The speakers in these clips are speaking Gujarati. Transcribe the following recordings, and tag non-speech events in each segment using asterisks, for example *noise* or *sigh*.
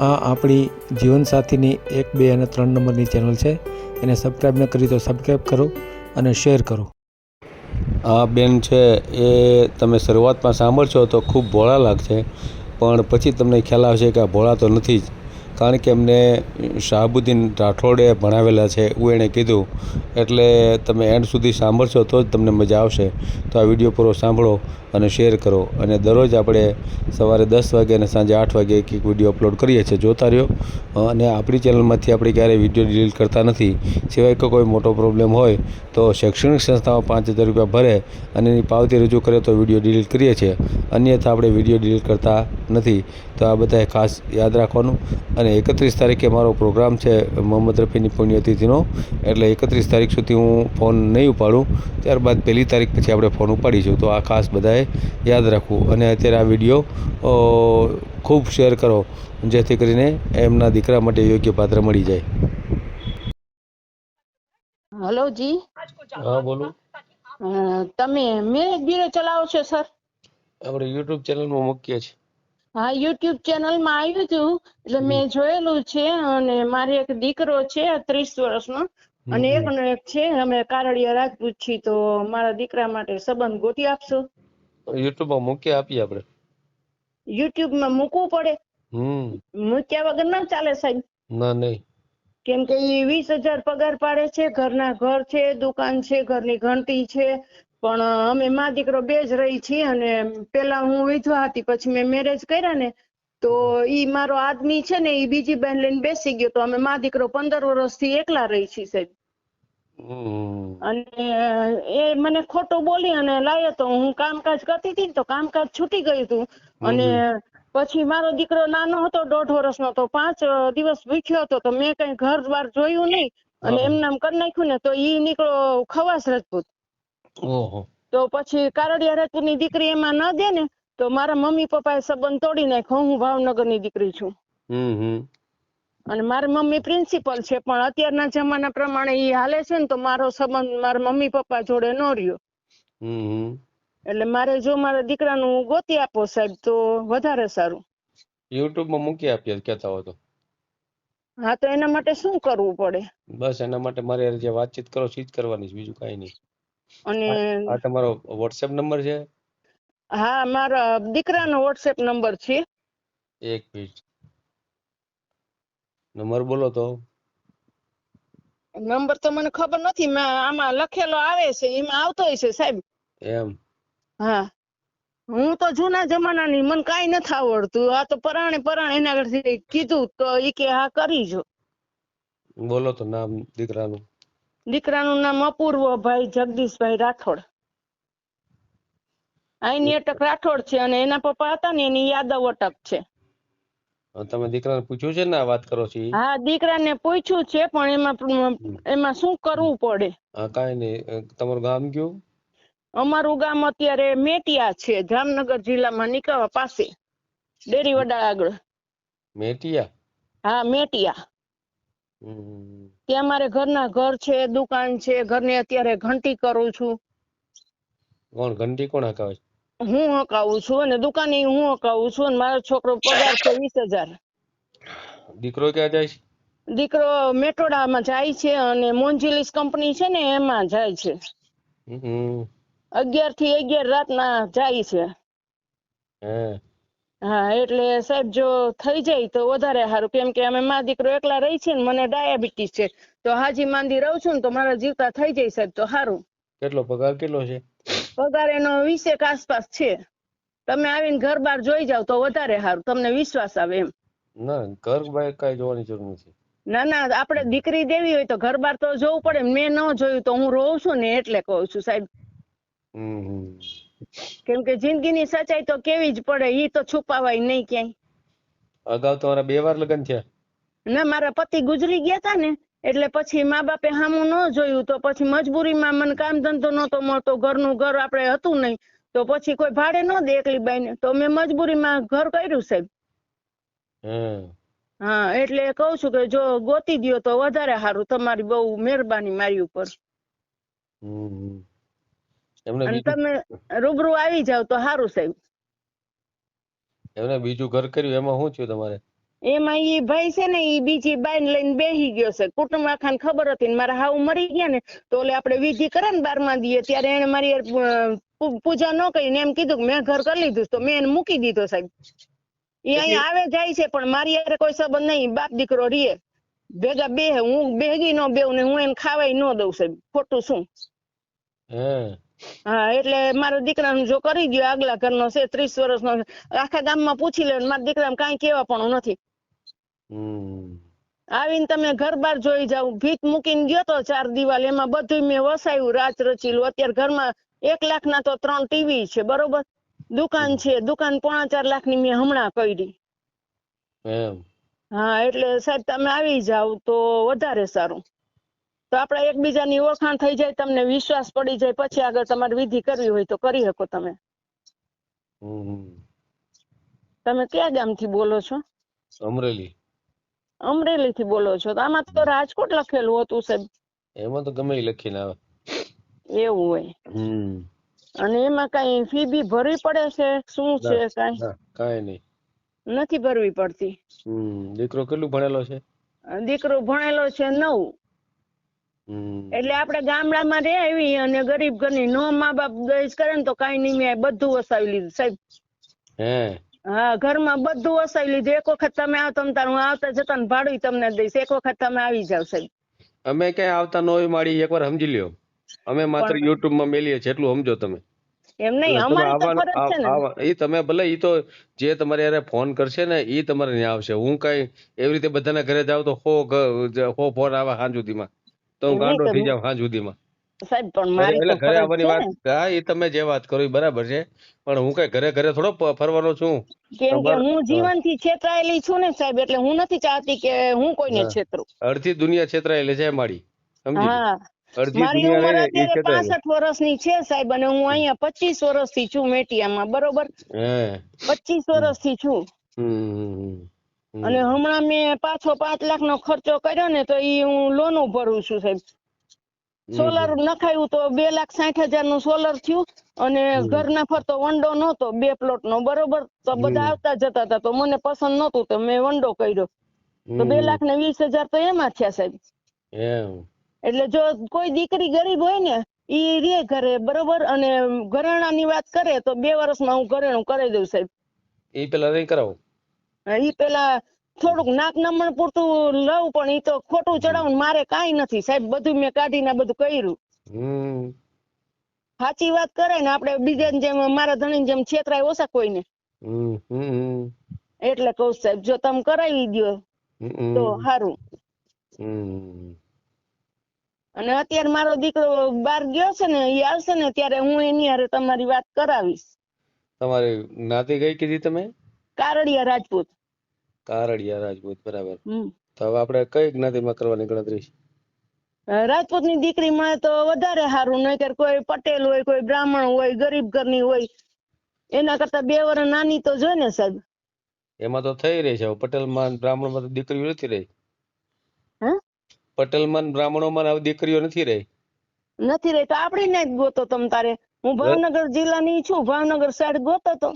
આ આપણી જીવનસાથીની એક, બે અને ત્રણ નંબરની ચેનલ છે. એને સબસ્ક્રાઈબ ન કરી તો સબસ્ક્રાઈબ કરો અને શેર કરો. આ બેન છે એ તમે શરૂઆતમાં સાંભળશો તો ખૂબ ભોળા લાગશે પણ પછી તમને ખ્યાલ આવશે કે આ ભોળા તો નથી જ. કારણ કે એમને શાહબુદ્દીન રાઠોડે ભણાવેલા છે, એવું એણે કીધું. એટલે તમે એન્ડ સુધી સાંભળશો તો જ તમને મજા આવશે. તો આ વીડિયો પૂરો સાંભળો અને શેર કરો. અને દરરોજ આપણે સવારે દસ વાગે અને સાંજે આઠ વાગે એક એક વીડિયો અપલોડ કરીએ છીએ. જોતા રહ્યો. અને આપણી ચેનલમાંથી આપણે ક્યારેય વીડિયો ડિલીટ કરતા નથી. સિવાય કે કોઈ મોટો પ્રોબ્લેમ હોય તો શૈક્ષણિક સંસ્થાઓ પાંચ હજાર રૂપિયા ભરે અને એની પાવતી રજૂ કરે તો વીડિયો ડિલીટ કરીએ છીએ. અન્યથા આપણે વીડિયો ડિલીટ કરતા નથી. તો આ બધાએ ખાસ યાદ રાખવાનું. અને એકત્રીસ તારીખે મારો પ્રોગ્રામ છે મોહમ્મદ રફીની પુણ્યતિથિનો. એટલે એકત્રીસ તારીખ સુધી હું ફોન નહીં ઉપાડું. ત્યારબાદ પહેલી તારીખ પછી આપણે ફોન ઉપાડીશું. તો આ ખાસ બધાએ યાદ રાખવું. અને અત્યારે આ વીડિયો ખૂબ શેર કરો. જેથી કરીને એમના દીકરા માટે યોગ્ય પાત્ર મળી જાય. હલો જી. હા બોલો. તમે તમે એક બીરો ચલાવો છો સર? આપણે યુટ્યુબ ચેનલમાં મૂકીએ છીએ. હા યુટ્યુબ ચેનલમાં આવ્યું હતું એટલે મેં જોયેલું છે અને મારે એક દીકરો છે ત્રીસ વર્ષનો. અને એક નો એક છે અમે કારડિયા રાજપૂત છીએ તો મારા દીકરા માટે સંબંધ ગોતી આપશો? યુટ્યુબમાં મૂકી આપીએ આપણે. યુટ્યુબમાં મૂકવું પડે? હમ. મૂક્યા વગર ના ચાલે સાહેબ? ના નહીં. કેમ કે એ વીસ હજાર પગાર પાડે છે ઘરના ઘર છે દુકાન છે ઘરની ઘંટી છે પણ અમે મા દીકરો બે જ રહી છીએ અને પેલા હું વિધવા હતી પછી મેં મેરેજ કર્યા ને તો ઈ મારો આદમી છે ને ઈ બીજી બેન લઈને બેસી ગયો તો અમે માં દીકરો પંદર વર્ષથી એકલા રહી છીએ સાહેબ. અને એ મને ખોટું બોલી અને લાવ્યો તો હું કામકાજ કરતી હતી ને તો કામકાજ છૂટી ગયું હતું. અને પછી મારો દીકરો નાનો હતો દોઢ વર્ષનો તો પાંચ દિવસ ભૂખ્યો હતો તો મેં કઈ ઘર દ્વાર જોયું નહીં. અને એમ એમને એમ કરી નાખ્યું ને તો ઈ નીકળો ખવાસ રાજપૂત. તો પછી કારડિયા રાજપૂતની દીકરી એમાં ન દે ને તો મારા મમ્મી પપ્પાએ સંબંધ તોડી નાખ્યો. હું ભાવનગરની દીકરી છું. અને મારી મમ્મી પ્રિન્સિપલ છે પણ અત્યારના જમાના પ્રમાણે ઈ હાલે છે ને તો મારો સંબંધ મારા મમ્મી પપ્પા જોડે ન રહ્યો. એટલે મારે જો મારા દીકરાનું ગોતી આપો સાહેબ તો વધારે સારું. યુટ્યુબમાં મૂકી આપીએ કહેતા હો તો. હા તો એના માટે શું કરવું પડે? બસ એના માટે મારે જે વાતચીત કરો છે જ કરવાની છે બીજું કઈ નહીં. અને આ તમારો વોટ્સએપ નંબર છે? હા મારા દીકરાનો વોટ્સએપ નંબર છે. એક મિનિટ. નંબર બોલો તો. નંબર તો મને ખબર નથી મેં આમાં લખેલો આવે છે એમાં આવતો હશે સાહેબ. એમ? હા. હું તો જૂના જમાનાની મને કાઈ નથી આવડતું. આ તો પરાણે પરાણે એના કીધું તો ઈ કે હા કરીજો બોલો તો નામ દીકરાનું. દીકરાનું નામ અપૂર્વભાઈ જગદીશભાઈ રાઠોડ. અહીંની અટક રાઠોડ છે અને એના પપ્પા હતા ને એની યાદવ અટક છે. તમે દીકરાને પૂછ્યું છે ને આ વાત કરો છો હા દીકરાને પૂછ્યું છે પણ એમાં એમાં શું કરવું પડે? હા કાંઈ નહીં. તમારું ગામ કયું? અમારું ગામ અત્યારે મેટિયા છે જામનગર જિલ્લામાં નિકાવા પાસે. ડેરીવડા આગળ. મેટિયા? હા મેટિયા. ત્યાં મારે ઘરના ઘર છે દુકાન છે ઘરની અત્યારે ઘંટી કરું છું. કોણ ઘંટી કોણ હકાવે હું હકાવું છું અને દુકાને હું હકાવું છું અને મારો છોકરો પગાર છે વીસ હજાર. દીકરો ક્યાં જાય છે? દીકરો મેટોડામાં જાય છે અને મોન્જિલિસ કંપની છે ને એમાં જાય છે. અગિયારથી અગિયાર રાતના જાય છે. હે. હા એટલે સાહેબ જો થઈ જાય તો વધારે સારું. કેમ કે અમે મા દીકરો એકલા રહી છે ને મને ડાયાબિટીસ છે. તો હાજી માંદી રહું છું ને તો મારા જીવતા થઈ જાય સાહેબ તો સારું. કેટલો પગાર કેટલો છે? પગાર એનો વીસેક આસપાસ છે. તમે આવીને ઘર બાર જોઈ જાવ તો વધારે સારું. તમને વિશ્વાસ આવે એમ. ના ઘર બાર કઈ જોવાની જરૂર નથી. ના ના આપણે દીકરી દેવી હોય તો ઘર બાર તો જોવું પડે મેં ન જોયું તો હું રોઉં છું ને એટલે કહું છું સાહેબ. હમ હમ. કેમ કે જિંદગીની સચ્ચાઈ તો કેવી જ પડે ઈ તો છુપાવાય નહીં ક્યાંય. અગાઉ તમારા બે વાર લગ્ન થયા. ના મારા પતિ ગુજરી ગયા તા ને એટલે પછી મા બાપે હામું ન જોયું તો પછી મજબૂરીમાં મને કામ ધંધો નહોતો મળતો ઘરનું ઘર આપણે હતું નહીં તો પછી કોઈ ભાડે ન દે એકલી બાઈને. તો મેં મજબૂરીમાં ઘર કર્યું સાહેબ. હે હા એટલે કહું છું કે જો ગોતી દ્યો તો વધારે સારું તમારી બહુ મહેરબાની મારી ઉપર. હમ. એમને તમે રૂબરૂ આવી જાવ તો સારું સાહેબ. એમને બીજું ઘર કર્યું એમાં શું થયું તમારે? એમાં ઈ ભાઈ છે ને એ બીજી બાઈ લઈને બેહી ગયો છે. કુટુંબ આખાને ખબર હતી ને મારા હાવ મરી ગયા ને તો ઓલે આપણે વિધિ કરે ને બારમા દીએ ત્યારે એને મારી પૂજા ન કરી ને એમ કીધું કે મેં ઘર કરી લીધું તો મેં એને મૂકી દીધો સાહેબ. એ અહીંયા આવે જાય છે પણ મારી યારે કોઈ સંબંધ નહીં બાપ દીકરો રીએ. ભેગા બે હું ભેગી નો બેઉ ને હું એને ખાવાય ન દઉં સાહેબ ખોટું શું? હે. હા એટલે મારા દીકરાનું જો કરી દો આગલા ઘરનો છે ત્રીસ વર્ષનો આખા ગામમાં પૂછી લે મારા દીકરાને કાંઈ કેવા પણ નથી. આવીને તમે ઘર બાર જોઈ જાવ ભીત મૂકીને ગયો તો ચાર દિવાલ એમાં બધું મેં વસાયું રાત રચીલું અત્યારે ઘરમાં એક લાખ ના તો ત્રણ ટીવી છે બરોબર? દુકાન છે દુકાન પોણા ચાર લાખની મેં હમણાં કરી. હા એટલે સાહેબ તમે આવી જાવ તો વધારે સારું. તો આપણે એકબીજાની ઓળખાણ થઈ જાય તમને વિશ્વાસ પડી જાય પછી આગળ તમારે વિધિ કરવી હોય તો કરી શકો તમે. તમે કયા ગામથી બોલો છો? અમરેલી. અમરેલી થી બોલો છો. તો આમાં તો રાજકોટ લખેલું હતું સાહેબ. એમાં તો ગમે લખીને આવે. એવું હોય. હમ. અને એમાં કઈ ફી બી ભરવી પડે છે? શું છે કઈ? કઈ નહીં. નથી ભરવી પડતી. દીકરો કેટલું ભણેલો છે? દીકરો ભણેલો છે નવ. એટલે આપણે ગામડામાં રે આવી અને ગરીબ ઘરની નો મા બાપ દહેજ કરે ને તો કઈ નહીં મેં બધું વસાવી લીધું સાહેબ. હે? હા ઘરમાં બધું વસાવી લીધું. એક વખત તમે આવો તમ તારું આવતા જતા ને ભાડું તમને દઈશ. એક વખત તમે આવી જાવ સાહેબ. અમે ક્યાંય આવતા ન હોય એક એકવાર સમજી લ્યો. અમે માત્ર યુટ્યુબમાં મેલીએ છીએ એટલું સમજો તમે. એમ નહીં તમે અમારી તો ફરજ છે ને. આવ- તમે ભલે ઈ તો જે તમારે યારે ફોન કરશે ને ઈ તમારે ત્યાં આવશે. હું કઈ એવી રીતે બધાના ઘરે જાવ તો હો હો ફોન આવે સુધીમાં તો હું ગાંડો થઈ. જાઉં સાંજ સુધીમાં સાહેબ પણ મારી એટલે ઘરે આવવાની વાત હા એ તમે જે વાત કરો બરાબર છે. પણ હું કઈ ઘરે ઘરે થોડો ફરવાનો છું. કેમ કે હું. જીવનથી છેતરાયેલી છું ને સાહેબ એટલે હું નથી ચાહતી કે હું કોઈને છેતરું. અડધી દુનિયા છેતરાયેલી છે મારી સમજી. હા. મારી ઉંમર અત્યારે પાસઠ વર્ષની છે સાહેબ અને હું અહીંયા પચીસ વર્ષથી છું મેટિયામાં બરોબર? પચીસ વર્ષથી છું. અને હમણાં મેં પાછો પાંચ લાખ નો ખર્ચો કર્યો ને તો ઈ હું લોન ભરું છું સાહેબ. સોલર નખાયું તો બે લાખ સાઠ હજારનું સોલર થયું અને. ઘરના ફરતો વંડો નહોતો બે પ્લોટ નો બરોબર? તો બધા આવતા જતા હતા તો મને પસંદ નહોતું તો મેં વંડો કર્યો. તો બે લાખ ને વીસ હજાર તો એમાં થયા સાહેબ. એટલે જો કોઈ દીકરી ગરીબ હોય ને ઈ રે ઘરે બરોબર? અને ઘરેણા ની વાત કરે તો બે વર્ષમાં હું ઘરેણું કરી દઉં સાહેબ. ઈ પેલા નહીં કરાવો. ઈ પેલા થોડુંક નાક નમણ પૂરતું લઉં પણ ઈ તો ખોટું ચડાવું મારે કઈ નથી. સાહેબ બધું મેં કાઢીને બધું કર્યું. સાચી વાત કરે ને આપડે બીજાની જેમ મારા ધણી જેમ છેતરાય ઓછા કોઈને. એટલે કઉ સાહેબ જો તમે કરાવી દ્યો તો સારું અને અત્યારે મારો દીકરો બહાર ગયો છે ને એ આવશે ને ત્યારે હું એની હારે તમારી વાત કરાવીશ. તમારી નાતી કઈ કીધી તમે? કારડિયા રાજપૂત. કારડિયા રાજપૂત બરાબર. તો હવે આપણે કઈ જ્ઞાતિમાં કરવાની ગણતરી? છે? રાજપૂતની દીકરીમાં તો વધારે સારું નહીં કોઈ પટેલ હોય કોઈ બ્રાહ્મણ હોય ગરીબ ઘરની હોય એના કરતા બે વર્ષ નાની તો જોઈ ને સાહેબ. એમાં તો થઈ રહી છે. પટેલ પટેલમાં બ્રાહ્મણમાં તો દીકરીઓ નથી રહી. પટેલ પટેલમાં બ્રાહ્મણો બ્રાહ્મણોમાં હવે દીકરીઓ નથી રહી. નથી રહી તો આપણે ને ગોતો તમ તારે. હું ભાવનગર જિલ્લાની છું ભાવનગર સાઈડ ગોતો તો.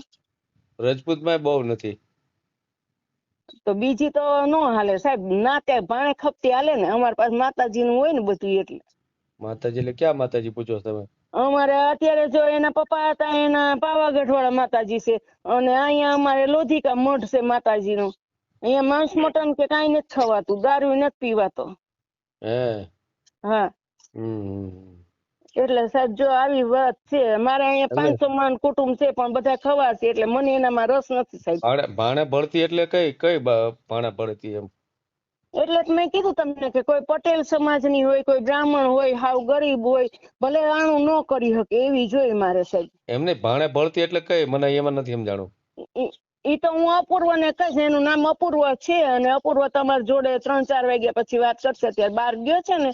રજપૂતમાં બહુ નથી. તો બીજી તો નો હાલે. સાહેબ ના ત્યાં ભાણે ખપતી હાલે ને. અમારી પાસે માતાજીનું હોય ને બધું એટલે. માતાજી એટલે ક્યાં માતાજી પૂછો તમે? અમારે અત્યારે જો એના પપ્પા હતા એના પાવાગઢ વાળા માતાજી છે. અને અહીંયા અમારે લોધિકા મઠ છે માતાજી નું અહીંયા માંસ મટન કે કાઈ નથી ખવાતું. દારૂ નથી પીવાતો. હે? હા. હમ. એટલે સાહેબ જો આવી વાત છે મારે અહીંયા પાંચસો માન કુટુંબ છે પણ બધા ખવાશે એટલે મને એનામાં રસ નથી સાહેબ. ભાણે ભાણે ભળતી એટલે કઈ કઈ ભાણે ભળતી એમ? એટલે મેં કીધું તમને કે કોઈ પટેલ સમાજની હોય કોઈ બ્રાહ્મણ હોય હાવ ગરીબ હોય ભલે આણું ન કરી શકે એવી જોઈએ મારે સાહેબ. એમને ભાણે ભળતી એટલે કઈ મને એમાં નથી સમજાણું ઈ- ઈ તો હું અપૂર્વ ને કહીશ એનું નામ અપૂર્વ છે અને અપૂર્વ તમારી જોડે ત્રણ ચાર વાગ્યા પછી વાત કરશે ત્યારે બાર ગયો છે ને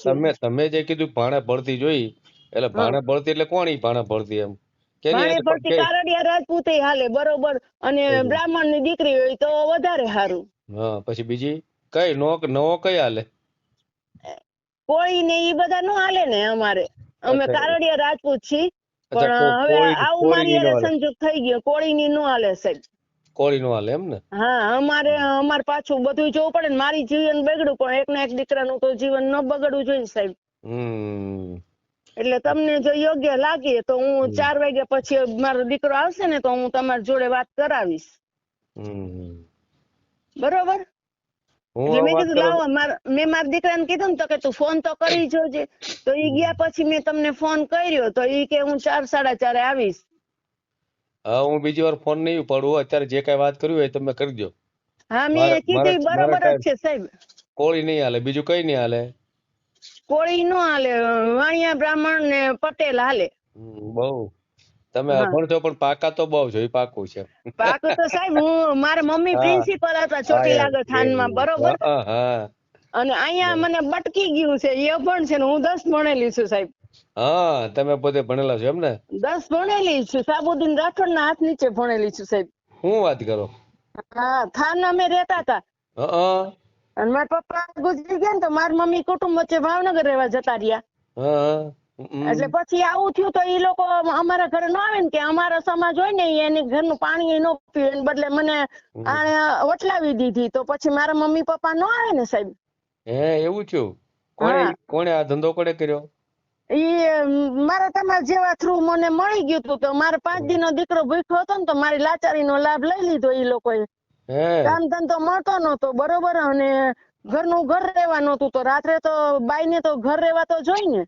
તમે- તમે જે કીધું ભાણે ભળતી જોઈ એટલે ભાણે ભળતી એટલે કોણ ઈ ભાણે ભળતી એમ? ભાણે એટલે કારડિયા રાજપૂતે હાલે બરોબર. અને બ્રાહ્મણની દીકરી હોય તો વધારે સારું હા પછી બીજી? કઈ નો નવો કઈ હાલે? કોળી ને ઈ બધા નો હાલે ને અમારે. અમે. કારડિયા રાજપૂત છીએ. પણ હવે આવું મારી હારે સંજોગ થઈ ગયો. કોળી ની નો હાલે સાહેબ. કોળી નો હાલે એમ ને? હા અમારે અમારે પાછું બધું જોવું પડે ને મારી જીવન બગડ્યું પણ એક ના એક દીકરાનું તો જીવન ન બગડવું જોઈએ સાહેબ. હમ. એટલે તમને જો યોગ્ય લાગે તો હું ચાર વાગ્યા પછી મારો દીકરો આવશે ને તો હું તમારી જોડે વાત કરાવીશ. બરોબર? એટલે મેં કીધું લાવો મેં મારા દીકરાને કીધું ને તો કે તું ફોન તો કરી જોજે. તો ઈ ગયા પછી મેં તમને ફોન કર્યો તો ઈ કે હું ચાર સાડા ચારે આવીશ. હા હું બીજી વાર ફોન નહીં ઉપાડું અત્યારે જે કઈ વાત કરવી હોય તમે કરજો હા મેં કીધું બરોબર જ છે સાહેબ. કોળી નહીં હાલે. બીજું કઈ નહીં હાલે. કોળી નો હાલે. વાણિયા બ્રાહ્મણ ને પટેલ હાલે. બહુ. તમે. અભણ છો પણ પાકા તો બહુ છો એ પાકું છે. પાકું તો સાહેબ હું મારા મમ્મી પ્રિન્સિપલ હતા ચોટીલાગઢ થાનમાં બરોબર? અને અહીંયા મને બટકી ગયું છે એ અભણ છે ને હું દસ ભણેલી છું સાહેબ. હા તમે પોતે ભણેલા છો એમ ને દસ ભણેલી છું. સાબુદ્દીન રાઠોડ ના હાથ નીચે ભણેલી છું સાહેબ. શું વાત કરો? હા થાન અમે રહેતા હતા. અને મારા પપ્પા ગુજરી ગયા ને તો મારી મમ્મી કુટુંબ વચ્ચે ભાવનગર રહેવા જતા રહ્યા. એટલે પછી આવું થયું તો એ લોકો અમારા ઘરે ન આવે ને કે અમારો સમાજ હોય ને એની ઘરનું પાણી ન પીવે. ને બદલે મને આને વટલાવી દીધી તો પછી મારા મમ્મી પપ્પા ન આવે ને સાહેબ. હે એવું થયું? કોણે કોણે આ ધંધો કોણે કર્યો? મારા તમારા જેવા થ્રુ મને મળી ગયું હતું તો મારે પાંચ દિનનો નો દીકરો ભૂખ્યો હતો ને તો મારી લાચારીનો લાભ લઈ લીધો એ લોકોએ. કામ ધંધો મળતો નતો બરોબર અને ઘરનું ઘર રહેવાનું હતું તો રાત્રે તો બાઈ ને તો ઘર રહેવા તો જોઈ ને.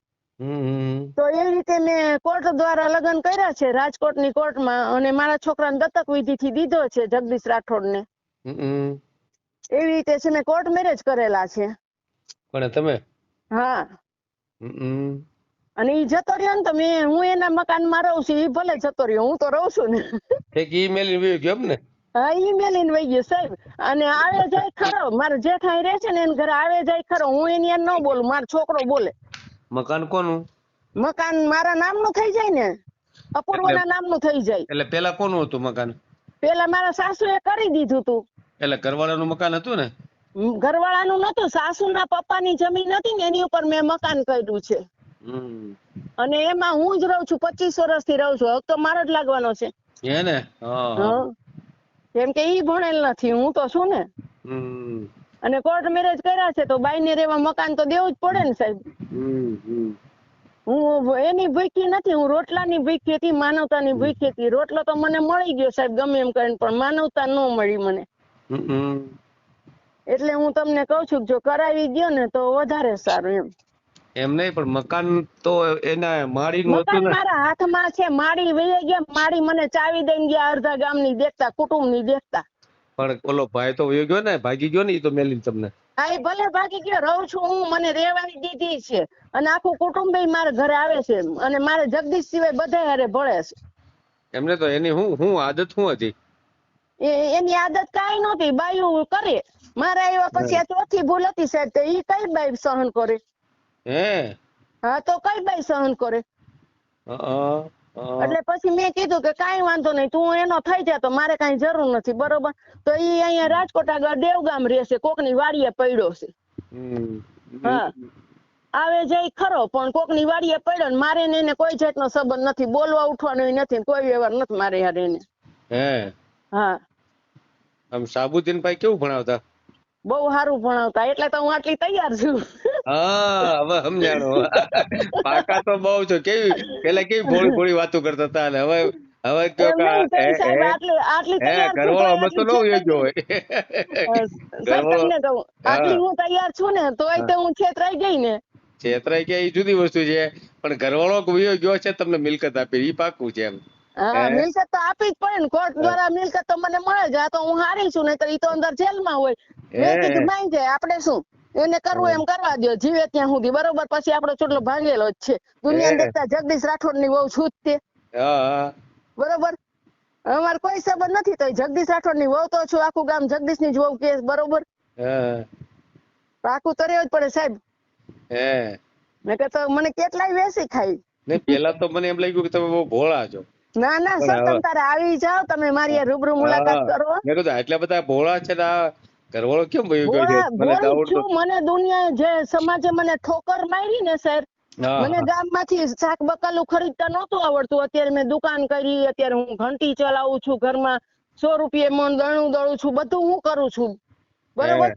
તો એ રીતે મેં કોર્ટ દ્વારા લગ્ન કર્યા છે રાજકોટની કોર્ટમાં અને મારા છોકરાને દત્તક વિધિ થી દીધો છે જગદીશ રાઠોડને. હમ હમ. એવી રીતે છે મેં કોર્ટ મેરેજ કરેલા છે. પણ તમે? હા. અને ઈ જતો રહ્યો ને તમે હું એના મકાનમાં રહું છું ઈ ભલે જતો રહ્યો હું તો રહું છું ને. ઠીક ઈ મેલી વયો ગયો એમ ને? હા ઈ મેલીને વહી ગયો સાહેબ. અને આવે જાય ખરો મારો જેઠાઈ રહે છે ને એને ઘરે આવે જાય ખરો હું એની હારે ન બોલું મારો છોકરો બોલે. મકાન કોનું? મકાન મારા નામનું થઈ જાય ને અપૂર્વના નામનું થઈ જાય. એટલે પેલા કોનું હતું મકાન? પેલા મારા સાસુએ કરી દીધું તું. એટલે ઘરવાળાનું મકાન હતું ને? ઘરવાળાનું નતું સાસુના પપ્પાની જમીન હતી ને એની ઉપર મેં મકાન કર્યું છે. અને એમાં હું જ રહું છું પચીસ વર્ષથી રહું છું. હવે તો મારે જ લાગવાનો છે. હે ને? કેમ કે ઈ ભણેલ નથી હું તો છું ને. અને કોર્ટ મેરેજ કર્યા છે તો બાઈને રેવા મકાન તો દેવું જ પડે ને સાહેબ. હું એની ભૂખી નથી હું રોટલાની ભૂખી હતી માનવતાની ભૂખી હતી. રોટલો તો મને મળી ગયો સાહેબ ગમે એમ કરીને પણ માનવતા ન મળી મને. એટલે હું તમને કઉ છું કે જો કરાવી ગયો ને તો વધારે સારું એમ. એમ નહીં પણ મકાન તો એના હતું મકાન ને. મારા હાથમાં છે માળી વહી ગયા માળી મને ચાવી દઈને ગયા અડધા ગામની દેખતા કુટુંબની દેખતા. પણ ઓલો ભાઈ તો વયો ગયો ને ભાગી ગયો ને એ તો મેલીને તમને. હા ભલે ભાગી ગયો રહું છું હું મને રહેવાની દીધી છે. અને આખું કુટુંબ મારા ઘરે આવે છે અને મારે જગદીશ સિવાય બધા હારે ભળે છે. એમને તો એની હું હું આદત શું હતી? એ- એની આદત કાઈ નહોતી બાયું કરે. મારા આવ્યા પછી આ ચોથી ભૂલ હતી સાહેબ તો એ કઈ બાઈ સહન કરે? હે? હા તો કઈ બાઈ સહન કરે. એટલે પછી મેં કીધું કે કઈ વાંધો નહીં તું એનો થઈ જા તો મારે કઈ જરૂર નથી બરોબર? તો ઈ અહીંયા રાજકોટ આગળ દેવગામ રહેશે કોકની વાડીએ પડ્યો છે. હા. આવે જાય ખરો પણ કોકની વાડીએ પડ્યો ને મારે ને એને કોઈ જાતનો સંબંધ નથી બોલવા ઉઠવાનો નથી કોઈ વ્યવહાર નથી મારે યાર એને. હે? હા. આમ સાબુદ્દીન ભાઈ કેવું ભણાવતા? બહુ સારું ભણાવતા એટલે તો હું આટલી તૈયાર છું. હા હવે સમજાણો. પાકા તો બહુ છો. કેવી પેલા કેવી ભોળી *laughs* ભોળી વાતો કરતા હતા અને હવે હવે નહીં તો ઘરવાળો અમે તો નો *laughs* આટલી હોય. આટલી હું. તૈયાર છું ને તોય તો હું. છેતરાઈ ગઈ ને. છેતરાઈ ગયા એ જુદી વસ્તુ છે. પણ ઘરવાળો વયો ગયો છે તમને મિલકત આપી. એ પાકું છે એમ. હા મિલકત તો આપી જ પડે ને. કોર્ટ દ્વારા મિલકત તો મને મળે જ. આ તો હું હારી છું નહીંતર ઈ તો અંદર જેલમાં હોય. મેં કીધું બાઈ જાય આપણે શું? એને કરવું એમ કરવા દો જીવે ત્યાં સુધી. બરોબર પછી આપણો ચોટલો ભાગેલો જ છે. દુનિયા દેખતા જગદીશ રાઠોડની વહુ છું જ તે બરોબર? અમારે કોઈ સંબંધ નથી તો જગદીશ રાઠોડની વહુ તો છું. આખું ગામ જગદીશની જ વહુ કે બરોબર? આખું તો જ પડે સાહેબ. હે. મેં તો મને કેટલાય વેસી ખાઈ ને પેલા તો મને એમ લાગ્યું કે તમે બહુ ભોળા છો. ના ના સર તમે તારે આવી જાઓ. તમે મારી રૂબરૂ મુલાકાત કરો. મેં કીધું આટલા બધા ભોળા છે ને આ ઘરવાળો કેમ ભયો ગયો છે? મને તો મને દુનિયા જે સમાજે મને ઠોકર મારી ને સર મને ગામમાંથી શાક બકાલું ખરીદતા નહોતું આવડતું. અત્યારે મેં દુકાન કરી અત્યારે હું ઘંટી ચલાવું છું ઘરમાં સો રૂપિયા મણ દણું દળું છું બધું હું કરું છું. બરોબર?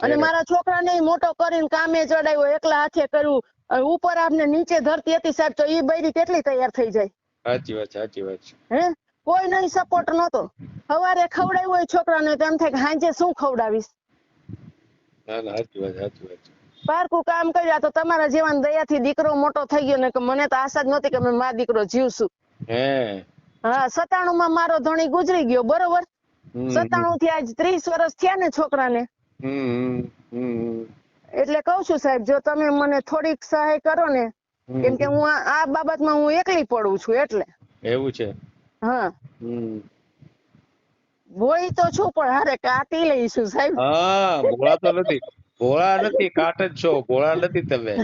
અને મારા છોકરાને મોટો કરીને કામે ચડાવ્યો એકલા હાથે કર્યું. અને ઉપર આપને નીચે ધરતી હતી સાહેબ તો એ બૈરી કેટલી તૈયાર થઈ જાય? સાચી વાત સાચી વાત હે? કોઈ નહીં સપોર્ટ નતો સવારે ખવડાવ્યું હોય છોકરાને તો એમ થાય કે સાંજે શું ખવડાવીશ? ના ના સાચી વાત સાચી વાત. પારકું કામ કર્યા તો તમારા જીવન દયાથી દીકરો મોટો થઈ ગયો ને કે મને તો આશા જ નહોતી કે મેં મા દીકરો જીવશું. હે. હા સત્તાણું માં મારો ધણી ગુજરી ગયો બરોબર? સત્તાણું થી આજ ત્રીસ વર્ષ થયા ને છોકરાને. હમ, હમ એટલે કઉ છું સાહેબ જો તમે મને થોડીક સહાય કરો ને કેમ કે હું આ આ બાબતમાં હું એકલી પડું છું એટલે. એવું છે. હા. બોઈ તો છું પણ હારે કાતી લઈશું સાહેબ. હા ભોળા તો નથી. ભોળા નથી કાટ જ છો. ભોળા નથી તમે.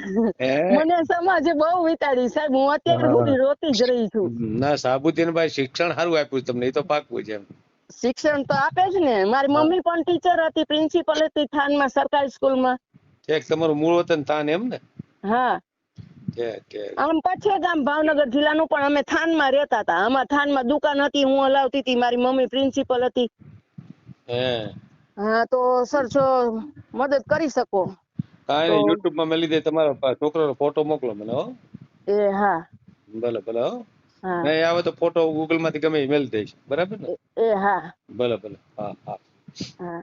મને સમાજે બહુ વિતાડી સાહેબ. હું અત્યારે. સુધી રોતી જ રહી છું. ના સાબુદ્દીનભાઈ શિક્ષણ સારું આપ્યું તમને. એ તો પાકવું છે શિક્ષણ તો આપે જ ને. મારી મમ્મી પણ ટીચર હતી પ્રિન્સિપલ હતી થાનમાં સરકારી સ્કૂલમાં એક તમારું મૂળ વતન થાન એમ ને? હા. આમ પછે ગામ ભાવનગર જિલ્લાનું પણ અમે થાનમાં રહેતા હતા. આમાં થાનમાં દુકાન હતી હું હલાવતી હતી મારી મમ્મી પ્રિન્સિપલ હતી. હા. તો સર જો મદદ કરી શકો. કાંઈ નહીં તો- યુટ્યુબમાં મેલી દે તમારો છોકરો છોકરાનો ફોટો મોકલો મને હો. એ હા. ભલે ભલે હો. નહીં આવે તો ફોટો ગૂગલમાંથી ગમે મેલી દઈશ. બરાબર ને? એ હા. ભલે ભલે. હા. હા.